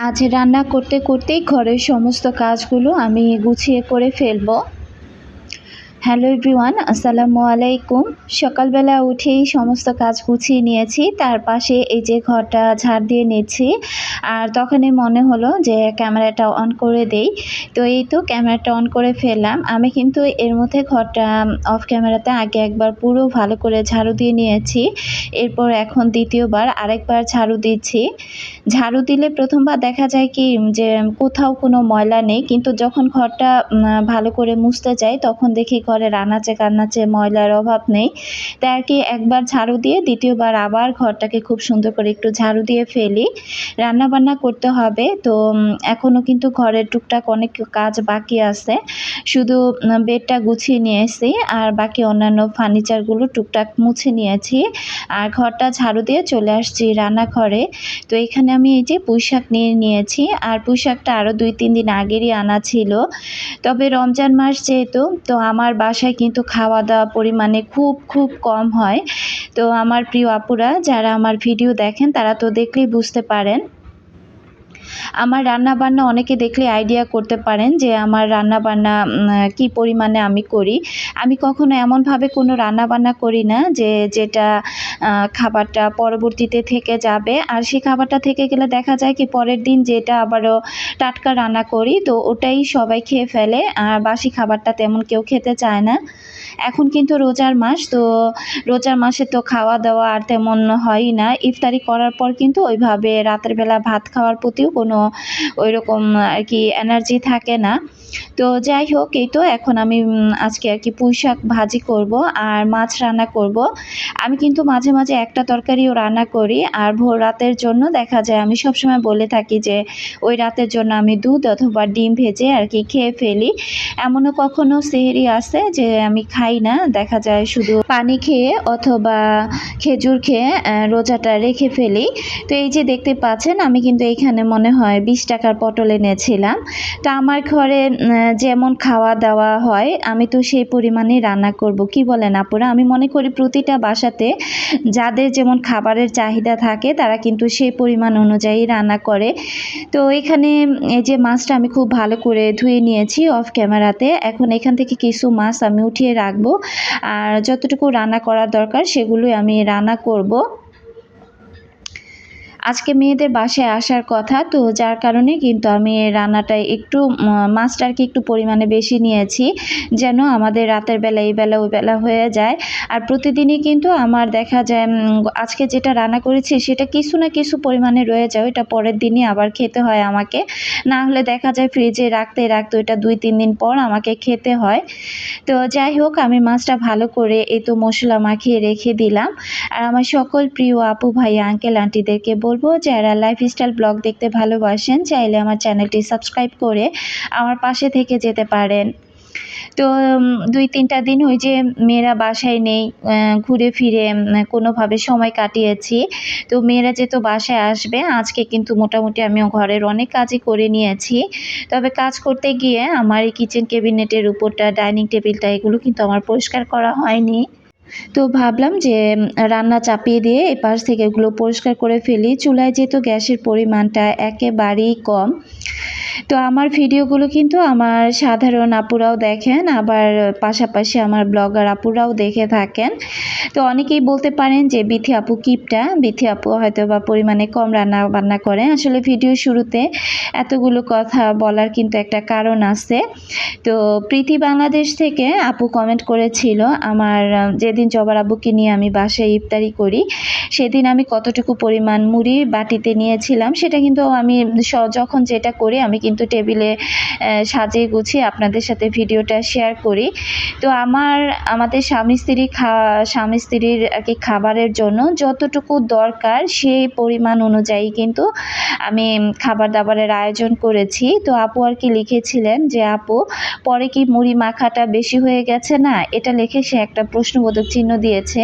আজ রান্না করতে করতেই ঘরের সমস্ত কাজগুলো আমি গুছিয়ে করে ফেলব। হ্যালো এভরিওয়ান, আসসালামু আলাইকুম। সকালবেলা উঠেই সমস্ত কাজ গুছিয়ে নিয়েছি। তার পাশে এই যে ঘরটা ঝাড় দিয়ে নিচ্ছি। আর তখনই মনে হলো যে ক্যামেরাটা অন করে দেই। তো এই তো ক্যামেরাটা অন করে ফেললাম। আমি কিন্তু এর মধ্যে ঘরটা অফ ক্যামেরাতে আগে একবার পুরো ভালো করে ঝাড়ু দিয়ে নিয়েছি। এরপর এখন দ্বিতীয়বার আরেকবার ঝাড়ু দিচ্ছি। ঝাড়ু দিলে প্রথমবার দেখা যায় কি যে কোথাও কোনো ময়লা নেই। কিন্তু যখন ঘরটা ভালো করে মুছতে যাই, তখন দেখি ঘরের আনাচে কান্নাচে ময়লার অভাব নেই। তাই আর কি একবার ঝাড়ু দিয়ে, দ্বিতীয়বার আবার ঘরটাকে খুব সুন্দর করে একটু ঝাড়ু দিয়ে ফেলি। রান্না বান্না করতে হবে, তো এখনও কিন্তু ঘরের টুকটাক অনেক কাজ বাকি আছে। শুধু বেডটা গুছিয়ে নিয়েছি আর বাকি অন্যান্য ফার্নিচারগুলো টুকটাক মুছে নিয়েছি। আর ঘরটা ঝাড়ু দিয়ে চলে আসছি রান্নাঘরে। তো, এখানে আমি এই যে পুঁই শাক নিয়ে নিয়েছি আর পুঁই শাকটা আরও দুই, তিন দিন আগেরই আনা ছিল। তবে রমজান মাস যেহেতু, তো আমার বাসায় কিন্তু খাওয়া দাওয়া পরিমাণে খুব খুব কম হয়। তো আমার প্রিয় আপুরা, যারা আমার ভিডিও দেখেন, তারা তো দেখলেই বুঝতে পারেন। আমার রান্না বান্না অনেকে দেখলে আইডিয়া করতে পারেন যে আমার রান্না বান্না কি পরিমাণে আমি করি। আমি কখনো এমনভাবে কোনো রান্না বান্না করি না যে যেটা খাবারটা পরবর্তীতে থেকে যাবে। আর সেই খাবারটা থেকে গেলে দেখা যায় কি পরের দিন যেটা আবারও টাটকা রান্না করি, তো ওটাই সবাই খেয়ে ফেলে। আর বাসি খাবারটা তেমন কেউ খেতে চায় না। এখন কিন্তু রোজার মাস, তো রোজার মাসে তো খাওয়া দাওয়া আর তেমন হয় না। ইফতারি করার পর কিন্তু ওইভাবে রাতের বেলা ভাত খাওয়ার প্রতিও কোনো ওইরকম আর কি এনার্জি থাকে না। তো যাই হোক, এই তো এখন আমি আজকে আর কি পুঁই শাক ভাজি করব আর মাছ রান্না করব। আমি কিন্তু মাঝে মাঝে একটা তরকারিও রান্না করি আর ভোর রাতের জন্য দেখা যায় আমি সবসময় বলে থাকি যে, ওই রাতের জন্য আমি দুধ অথবা ডিম ভেজে আর কি খেয়ে ফেলি। এমনও কখনো সেহেরি আছে যে আমি খাই না, দেখা যায় শুধু পানি খেয়ে অথবা খেজুর খেয়ে রোজাটা রেখে ফেলি। তো এই যে দেখতে পাচ্ছেন, আমি কিন্তু এখানে মনে হয় বিশ টাকার পটল এনেছিলাম। তা আমার ঘরে যেমন খাওয়া দাওয়া হয়, আমি তো সেই পরিমাণে রান্না করব। কি বলেন আপুরা? আমি মনে করি প্রতিটা বাসাতে যাদের যেমন খাবারের চাহিদা থাকে, তারা কিন্তু সেই পরিমাণ অনুযায়ী রান্না করে। তো এখানে এই যে মাছটা আমি খুব ভালো করে ধুয়ে নিয়েছি অফ ক্যামেরাতে এখন এখান থেকে কিছু মাছ আমি উঠিয়ে রাখব। আর যতটুকু রান্না করার দরকার, সেগুলোই আমি রান্না করব। আজকে মেয়েদের বাসায় আসার কথা, তো যার কারণে কিন্তু আমি রান্নাটা একটু মাছটা আর কি একটু পরিমাণে বেশি নিয়েছি, যেন আমাদের রাতের বেলা এই বেলা, ওই বেলা হয়ে যায়। আর প্রতিদিনই কিন্তু আমার দেখা যায় আজকে যেটা রান্না করেছি সেটা কিছু না কিছু পরিমাণে রয়ে যায়, ওইটা পরের দিনই আবার খেতে হয় আমাকে। না হলে দেখা যায় ফ্রিজে রাখতে রাখতে ওইটা দুই, তিন দিন পর আমাকে খেতে হয়। তো যাই হোক, আমি মাছটা ভালো করে এই তো মশলা মাখিয়ে রেখে দিলাম। আর আমার সকল প্রিয় আপু, ভাই, আঙ্কেল, আন্টিদেরকে বলব, যারা লাইফস্টাইল ব্লগ দেখতে ভালোবাসেন, চাইলে আমার চ্যানেলটি সাবস্ক্রাইব করে আমার পাশে থেকে যেতে পারেন। তো দুই তিনটা দিন ওই যে মেয়েরা বাসায় নেই ঘুরে ফিরে কোনোভাবে সময় কাটিয়েছি। তো মেয়েরা যেহেতু বাসায় আসবে, আজকে কিন্তু মোটামুটি আমিও ঘরের অনেক কাজই করে নিয়েছি। তবে কাজ করতে গিয়ে আমার এই কিচেন ক্যাবিনেটের উপরটা ডাইনিং টেবিলটা এগুলো কিন্তু আমার পরিষ্কার করা হয়নি। তো ভাবলাম যে রান্না চাপিয়ে দিয়ে এপাশ থেকে এগুলো পরিষ্কার করে ফেলি। চুলায় যেহেতু গ্যাসের পরিমাণটা একেবারেই কম তো আমার ভিডিওগুলো কিন্তু আমার সাধারণ আপুরাও দেখেন, আবার পাশাপাশি আমার ব্লগার আপুরাও দেখে থাকেন। তো অনেকেই বলতে পারেন যে, বিথি আপু কিপটা? বিথি আপু হয়তো বা পরিমাণে কম রান্না বান্না করে। আসলে ভিডিও শুরুতে এতগুলো কথা বলার কিন্তু একটা কারণ আছে। তো প্রীতি বাংলাদেশ থেকে আপু কমেন্ট করেছিল, আমার, যেদিন জবার আব্বুকে নিয়ে আমি বাসায় ইফতারি করি, সেদিন আমি কতটুকু পরিমাণ মুড়ি বাটিতে নিয়েছিলাম, সেটা কিন্তু আমি যখন যেটা করি আমি কিন্তু টেবিলে সাজিয়ে গুছিয়ে আপনাদের সাথে ভিডিওটা শেয়ার করি। তো আমার, আমাদের স্বামী স্ত্রী খা, স্বামী স্ত্রীর আর কি খাবারের জন্য যতটুকু দরকার সেই পরিমাণ অনুযায়ী কিন্তু আমি খাবার দাবারের আয়োজন করেছি। তো আপু আর কি লিখেছিলেন যে, আপু, পরে কি মুড়ি মাখাটা বেশি হয়ে গেছে না? এটা লিখে সে একটা প্রশ্নবোধক চিহ্ন দিয়েছে।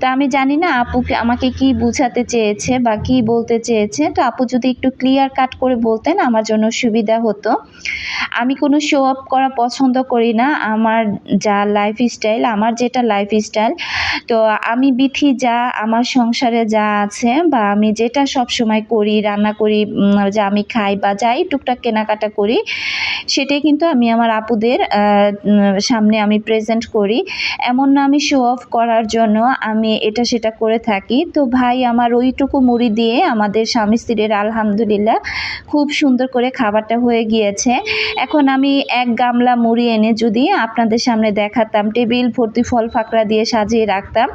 তো আমি জানি না আপুকে, আমাকে কি বুঝাতে চেয়েছে বা কি বলতে চেয়েছে। তো আপু যদি একটু ক্লিয়ার কাট করে বলতেন, আমার জন্য সুবিধা সুবিধা হতো। আমি কোনো শো অফ করা পছন্দ করি না। আমার যা লাইফ স্টাইল আমার যেটা লাইফ স্টাইল তো আমি বিথি যা, আমার সংসারে যা আছে বা আমি যেটা সব সময় করি, রান্না করি যা আমি খাই বা যাই টুকটাক কেনাকাটা করি, সেটাই কিন্তু আমি আমার আপুদের সামনে আমি প্রেজেন্ট করি। এমন না আমি শো অফ করার জন্য আমি এটা সেটা করে থাকি। তো ভাই, আমার ওইটুকু মুড়ি দিয়ে আমাদের স্বামী স্ত্রীর আলহামদুলিল্লাহ খুব সুন্দর করে খাবারটা হয়ে গিয়েছে। এখন আমি এক গামলা মুড়ি এনে যদি আপনাদের সামনে দেখাতাম, টেবিল, ভর্তি ফল ফাঁকড়া দিয়ে সাজিয়ে রাখতাম।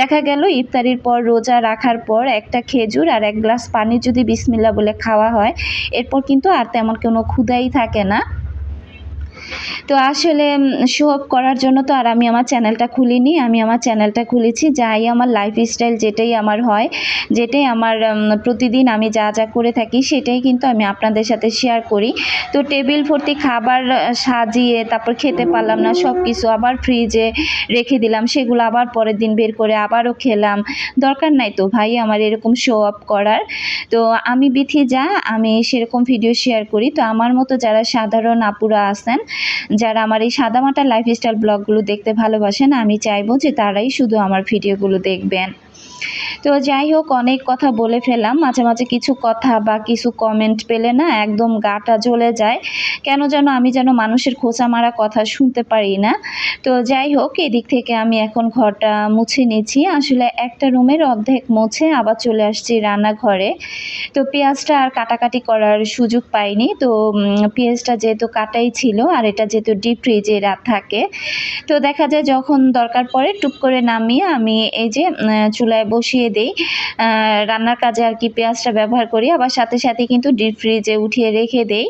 দেখা গেল ইফতারির পর রোজা রাখার পর একটা খেজুর আর এক গ্লাস পানি যদি বিসমিল্লা বলে খাওয়া হয়, এরপর কিন্তু আর তেমন কোনো ক্ষুদাই থাকে না। তো আসলে শো অফ করার জন্য তো আর আমি আমার চ্যানেলটা খুলিনি। আমি আমার চ্যানেলটা খুলেছি, যাই আমার লাইফ স্টাইল যেটাই আমার হয়, যেটাই আমার প্রতিদিন আমি যা যা করে থাকি, সেটাই কিন্তু আমি আপনাদের সাথে শেয়ার করি। তো টেবিল ভর্তি খাবার সাজিয়ে, তারপর খেতে পারলাম না সব কিছু আবার ফ্রিজে রেখে দিলাম, সেগুলো আবার পরের দিন বের করে আবারও খেলাম। দরকার নাই তো ভাই আমার এরকম শো অফ করার। তো আমি বিথি যা আমি সেরকম ভিডিও শেয়ার করি। তো আমার মতো যারা সাধারণ আপুরা আছেন যারা আমার এই সাদামাটা লাইফস্টাইল ব্লগগুলো দেখতে ভালোবাসেন, আমি চাইব যে তারাই শুধু আমার ভিডিওগুলো দেখবেন। তো যাই হোক, অনেক কথা বলে ফেলাম মাঝে মাঝে কিছু কথা বা কিছু কমেন্ট পেলে না একদম গাটা জ্বলে যায়। কেন যেন আমি যেন মানুষের খোঁচা মারা কথা শুনতে পারি না। তো যাই হোক, এদিক থেকে আমি এখন ঘরটা মুছে নিচ্ছি আসলে একটা রুমের অর্ধেক মুছে আবার চলে আসছি রান্নাঘরে। তো পেঁয়াজটা আর কাটাকাটি করার সুযোগ পাইনি। তো পেঁয়াজটা যেহেতু কাটাই ছিল আর এটা যেহেতু ডিপ ফ্রিজে রাত থাকে, তো দেখা যায় যখন দরকার পড়ে টুপ করে নামিয়ে আমি এই যে চুলায় বসিয়ে দেই। রান্নার কাজে আর কি পেঁয়াজটা ব্যবহার করি। আবার সাথে সাথে কিন্তু ডিপ ফ্রিজে উঠিয়ে রেখে দেই।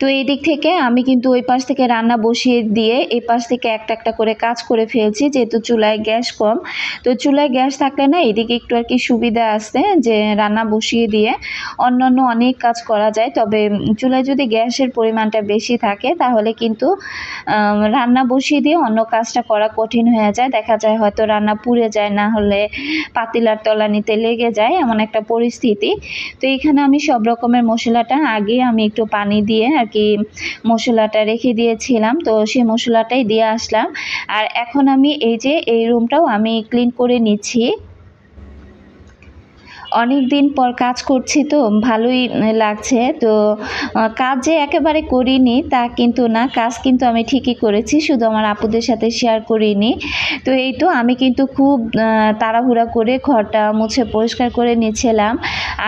তো এই দিক থেকে আমি কিন্তু ওই পাশ থেকে রান্না বসিয়ে দিয়ে এই পাশ থেকে একটা একটা করে কাজ করে ফেলছি, যেহেতু চুলায় গ্যাস কম। তো চুলায় গ্যাস থাকলে না এদিকে একটু আর কি সুবিধা আছে যে রান্না বসিয়ে দিয়ে অন্যান্য অনেক কাজ করা যায়। তবে চুলায় যদি গ্যাসের পরিমাণটা বেশি থাকে, তাহলে কিন্তু রান্না বসিয়ে দিয়ে অন্য কাজটা করা কঠিন হয়ে যায়। দেখা যায় হয়তো রান্না পুড়ে যায়, না হলে পাতিলার তলানিতে লেগে যায়, এমন একটা পরিস্থিতি। তো এখানে আমি সব রকমের মশলাটা আগে আমি একটু পানি দিয়ে আর কি মশলাটা রেখে দিয়েছিলাম, তো সেই মশলাটাই দিয়ে আসলাম। আর এখন আমি এই যে এই রুমটাও আমি ক্লিন করে নিচ্ছি। অনেক দিন পর কাজ করছি তো, ভালোই লাগছে। তো কাজ যে একেবারে করিনি তা কিন্তু না, কাজ কিন্তু আমি ঠিকই করেছি, শুধু আমার আপুদের সাথে শেয়ার করিনি। তো এই তো আমি কিন্তু খুব তাড়াহুড়া করে ঘরটা মুছে পরিষ্কার করে নিয়েছিলাম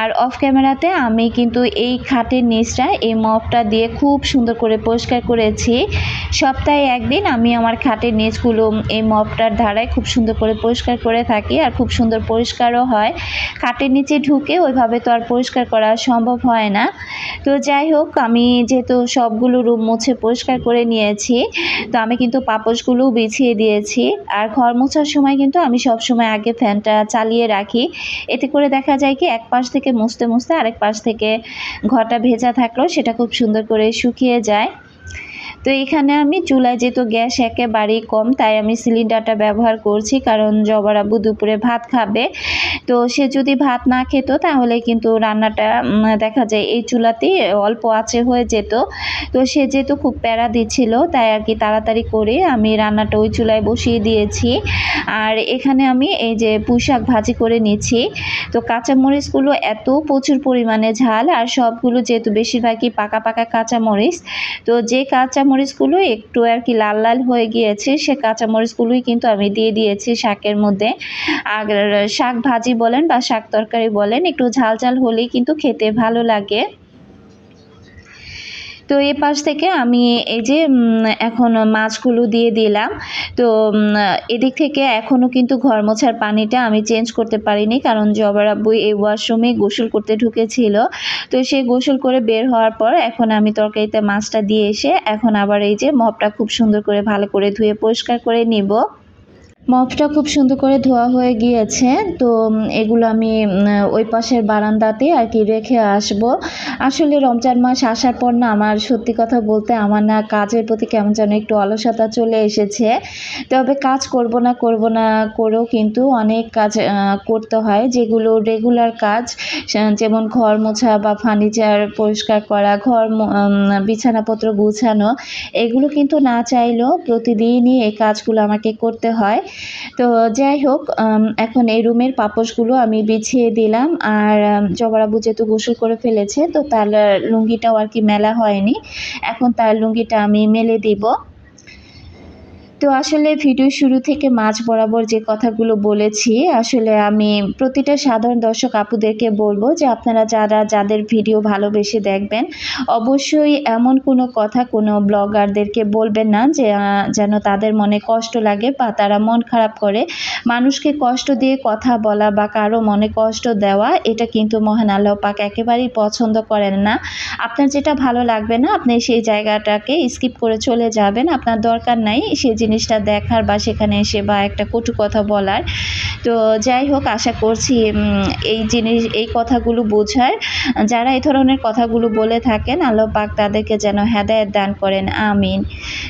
আর অফ ক্যামেরাতে আমি কিন্তু এই খাটের নিচটা, এই মপটা দিয়ে খুব সুন্দর করে পরিষ্কার করেছি। সপ্তাহে একদিন আমি আমার খাটের নিচগুলো, এই মপটার ধারায় খুব সুন্দর করে পরিষ্কার করে থাকি, আর খুব সুন্দর পরিষ্কারও হয়। খাটের নিচে ঢুকে ওইভাবে তো আর পরিষ্কার করা সম্ভব হয় না। তো যাই হোক, আমি যেহেতু সবগুলো রুম মুছে পরিষ্কার করে নিয়েছি, তো আমি কিন্তু পাপোশগুলোও বিছিয়ে দিয়েছি। আর ঘর মোছার সময় কিন্তু আমি সব সময় আগে ফ্যানটা চালিয়ে রাখি। এতে করে দেখা যায় কি, এক পাশ থেকে মুছতে মুছতে আরেক পাশ থেকে ঘরটা ভেজা থাকলেও সেটা খুব সুন্দর করে শুকিয়ে যায়। তো এখানে আমি চুলায় যেহেতু গ্যাস একেবারেই কম, তাই আমি সিলিন্ডারটা ব্যবহার করছি। কারণ জবার আব্বু দুপুরে ভাত খাবে। তো সে যদি ভাত না খেত, তাহলে কিন্তু রান্নাটা দেখা যায় এই চুলাতেই অল্প আছে হয়ে যেত। তো সে যেহেতু খুব প্যারা দিচ্ছিল, তাই আর কি তাড়াতাড়ি করে আমি রান্নাটা ওই চুলায় বসিয়ে দিয়েছি। আর এখানে আমি এই যে পুঁইশাক ভাজি করে নিচ্ছি। তো কাঁচামরিচগুলো এত প্রচুর পরিমাণে ঝাল, আর সবগুলো যেহেতু বেশিরভাগই পাকা পাকা কাঁচামরিচ, তো যে কাঁচামরিচগুলো একটু আর কি লাল লাল হয়ে গিয়েছে। সে কাঁচামরিচগুলোই কিন্তু আমি দিয়ে দিয়েছি শাকের মধ্যে। আর শাক ভাজি বলেন বা শাক তরকারি বলেন, একটু ঝাল ঝাল হলেই কিন্তু খেতে ভালো লাগে। তো এ পাশ থেকে আমি এই যে এখন মাছগুলো দিয়ে দিলাম। তো এদিক থেকে এখনও কিন্তু ঘর মোছার পানিটা আমি চেঞ্জ করতে পারিনি কারণ জবার আব্বু এই ওয়াশরুমে গোসল করতে ঢুকেছিল। তো সে গোসল করে বের হওয়ার পর এখন আমি তরকারিতে মাছটা দিয়ে এসে এখন আবার এই যে মপটা খুব সুন্দর করে ভালো করে ধুয়ে পরিষ্কার করে নিব। মপটা খুব সুন্দর করে ধোয়া হয়ে গিয়েছে, তো এগুলো আমি ওই পাশের বারান্দাতে আর কি রেখে আসব। আসলে রমজান মাস আসার পর না আমার সত্যি কথা বলতে আমার না কাজের প্রতি কেমন যেন একটু অলসতা চলে এসেছে। তবে কাজ করব না করব না করেও কিন্তু অনেক কাজ করতে হয়, যেগুলো রেগুলার কাজ যেমন ঘর মোছা বা ফার্নিচার পরিষ্কার করা, ঘর বিছানাপত্র গুছানো, এগুলো কিন্তু না চাইলেও প্রতিদিনই এই কাজগুলো আমাকে করতে হয়। তো যাই হোক এখন এই রুমের পাপোশগুলো আমি বিছিয়ে দিলাম আর জবরাবু যেহেতু গোসল করে ফেলেছে, তো তার লুঙ্গিটাও আর কি মেলা হয়নি। এখন তার লুঙ্গিটা আমি মেলে দিব। তো আসলে ভিডিও শুরু থেকে মাঝ বরাবর যে কথাগুলো বলেছি, আসলে আমি প্রতিটা সাধারণ দর্শক আপুদেরকে বলব যে আপনারা যারা যাদের ভিডিও ভালোবেসে দেখবেন, অবশ্যই এমন কোনো কথা কোনো ব্লগারদেরকে বলবেন না যে যেন তাদের মনে কষ্ট লাগে বা তারা মন খারাপ করে। মানুষকে কষ্ট দিয়ে কথা বলা বা কারও মনে কষ্ট দেওয়া, এটা কিন্তু মহান আল্লাহ পাক একেবারেই পছন্দ করেন না। আপনার যেটা ভালো লাগবে না, আপনি সেই জায়গাটাকে স্কিপ করে চলে যাবেন। আপনার দরকার নাই সেই জিনিসটা দেখার বা সেখানে এসে বা একটা কটু কথা বলার। তো যাই হোক, আশা করছি এই জিনিস, এই কথাগুলো বোঝার। যারা এই ধরনের কথাগুলো বলে থাকেন, আল্লাহ পাক তাদেরকে যেন হেদায়েত দান করেন, আমিন।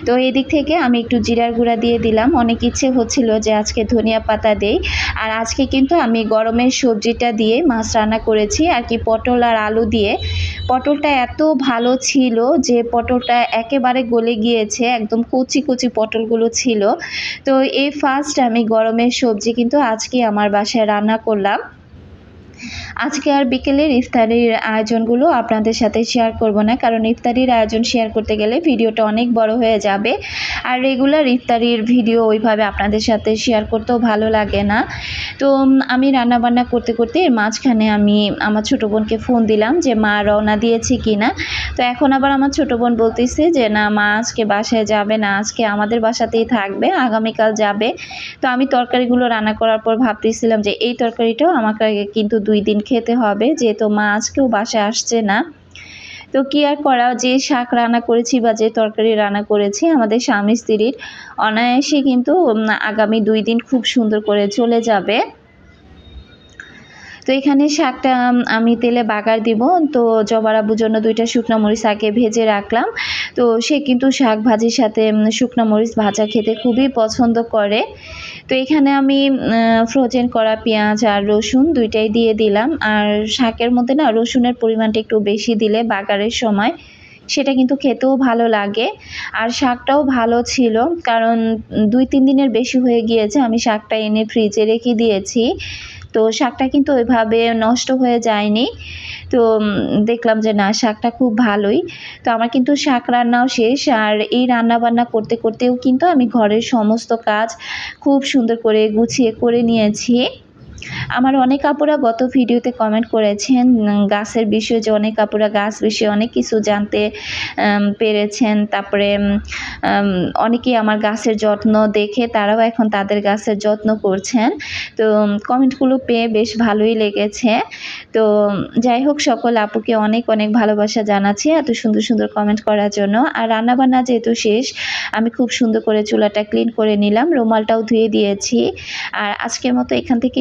তো এই দিক থেকে আমি একটু জিরার গুঁড়া দিয়ে দিলাম। অনেক ইচ্ছে হচ্ছিল যে আজকে ধনিয়া পাতা দেই। আর আজকে কিন্তু আমি গরমের সবজিটা দিয়ে মাছ রান্না করেছি, আর কি পটল আর আলু দিয়ে। পটলটা এত ভালো ছিল যে পটলটা একেবারে গলে গিয়েছে, একদম কচি কচি পটলগুলো ছিল। তো এই ফার্স্ট আমি গরমের সবজি কিন্তু আজকে আমার বাসায় রান্না করলাম। আজকে আর বিকেলের ইফতারির আয়োজনগুলো আপনাদের সাথে শেয়ার করব না, কারণ ইফতারির আয়োজন শেয়ার করতে গেলে ভিডিওটা অনেক বড় হয়ে যাবে। আর রেগুলার ইফতারির ভিডিও ওইভাবে আপনাদের সাথে শেয়ার করতেও ভালো লাগে না। তো আমি রান্না বান্না করতে করতে এর মাঝখানে আমি আমার ছোটো বোনকে ফোন দিলাম যে, মা, রওনা দিয়েছে কি না তো এখন আবার আমার ছোটো বোন বলতেছে যে, না, মা আজকে বাসায় যাবে না, আজকে আমাদের বাসাতেই থাকবে, আগামীকাল যাবে। তো আমি তরকারিগুলো রান্না করার পর ভাবতেছিলাম যে, এই তরকারিটাও আমাকে কিন্তু দুই দিন খেতে হবে, যেহেতু মা আজকেও বাসায় আসছে না। তো কি আর করা, যে শাক রান্না করেছি বা যে তরকারি রান্না করেছি, আমাদের স্বামী স্ত্রীর, অনায়াসে কিন্তু আগামী দুই দিন খুব সুন্দর করে চলে যাবে। তো এখানে শাকটা আমি তেলে বাগার দিব। তো জবার আবুর জন্য দুইটা শুকনো মরিচ আগে ভেজে রাখলাম। তো সে কিন্তু শাক ভাজির সাথে শুকনো মরিচ ভাজা খেতে খুবই পছন্দ করে। তো এখানে আমি ফ্রোজেন করা পেঁয়াজ আর রসুন দুইটাই দিয়ে দিলাম। আর শাকের মধ্যে না রসুনের পরিমাণটা একটু বেশি দিলে বাগারের সময় সেটা কিন্তু খেতেও ভালো লাগে। আর শাকটাও ভালো ছিল, কারণ দুই তিন দিনের বেশি হয়ে গিয়েছে। আমি শাকটা এনে ফ্রিজে রেখে দিয়েছি। তো শাকটা কিন্তু ওইভাবে নষ্ট হয়ে যায়নি। তো দেখলাম যে না, শাকটা খুব ভালোই। তো আমার কিন্তু শাক রান্নাও শেষ আর এই রান্না বান্না করতে করতেও কিন্তু আমি ঘরের সমস্ত কাজ খুব সুন্দর করে গুছিয়ে করে নিয়েছি। আমার অনেক আপুরা গত ভিডিওতে কমেন্ট করেছেন গাছের বিষয়ে যে অনেক আপুরা গাছ বিষয়ে অনেক কিছু জানতে পেরেছেন। তারপরে অনেকেই আমার গাছের যত্ন দেখে তারাও এখন তাদের গাছের যত্ন করছেন। তো কমেন্টগুলো পেয়ে বেশ ভালোই লেগেছে। তো যাই হোক, সকল আপুকে অনেক অনেক ভালোবাসা জানাচ্ছি এত সুন্দর সুন্দর কমেন্ট করার জন্য। আর রান্নাবান্না যেহেতু শেষ, আমি খুব সুন্দর করে চুলাটা ক্লিন করে নিলাম, রুমালটাও ধুয়ে দিয়েছি। আর আজকের মতো এখান থেকে